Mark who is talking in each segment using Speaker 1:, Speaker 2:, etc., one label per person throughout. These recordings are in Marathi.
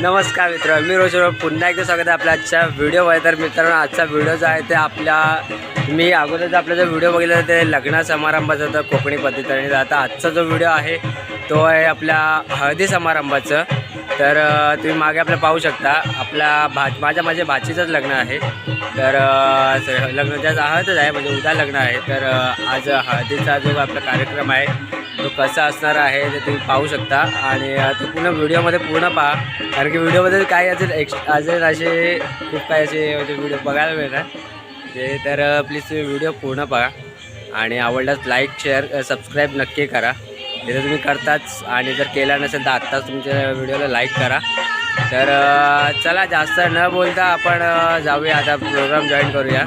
Speaker 1: नमस्कार मित्र मी रोजवर पुन्हा एकदा स्वागत आहे आपल्या आजच्या व्हिडिओमध्ये तर मित्रांनो आजचा व्हिडिओ जो आहे ते आपल्या मी अगोदर आपला जो व्हिडिओ बघितला ते लग्न समारंभाचा होता कोकणी पद्धतीने. आता आजचा जो व्हिडिओ आहे तो आहे आपल्या हळदी समारंभाचं. तर तुम्ही मागे आपलं पाहू शकता आपल्या भा माझ्या माझ्या भाचीचंच लग्न आहे. तर लग्न त्याचं हळदच आहे म्हणजे उद्या लग्न आहे. तर आज हळदीचा जो आपला कार्यक्रम आहे तो कसा असणार आहे ते तुम्ही पाहू शकता. आणि तो पूर्ण व्हिडिओमध्ये पूर्ण पहा. कारण की व्हिडिओमध्ये काही असेल एक्स अजून असे खूप काही असे म्हणजे व्हिडिओ बघायला मिळणार. ते तर प्लीज तुम्ही व्हिडिओ पूर्ण पहा. आणि आवडल्यास लाईक शेअर सबस्क्राईब नक्की करा. ते तर तुम्ही करताच. आणि जर केला नसेल तर आत्ताच तुमच्या व्हिडिओला लाईक करा. तर चला जास्त न बोलता आपण जाऊया. आता प्रोग्राम जॉईन करूया.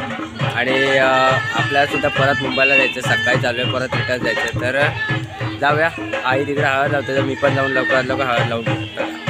Speaker 1: आणि आपल्यालासुद्धा परत मुंबईला जायचं सकाळी चालू आहे परत रिटर्न जायचं तर जाऊया. आई तिकडे हळद लावते तर मी पण जाऊन लवकरात लवकर हळद लावून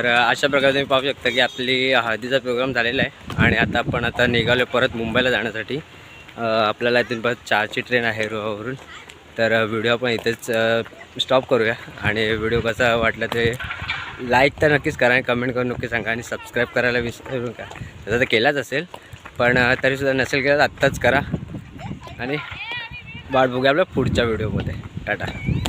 Speaker 1: तर अशा प्रकारे तुम्ही पाहू शकता की आपली हळदीचा प्रोग्राम झालेला आहे. आणि आता आपण आता निघालो परत मुंबईला जाण्यासाठी. आपल्याला इथून परत चारची ट्रेन आहे रोहावरून. तर व्हिडिओ आपण इथेच स्टॉप करूया. आणि व्हिडिओ कसा वाटला ते लाईक तर नक्कीच करा आणि कमेंट करून नक्की सांगा. आणि सबस्क्राईब करायला विसरू नका तसं तर केलाच असेल. पण तरीसुद्धा नसेल केलं तर आत्ताच करा. आणि वाट बघूया आपल्या पुढच्या व्हिडिओमध्ये. टाटा.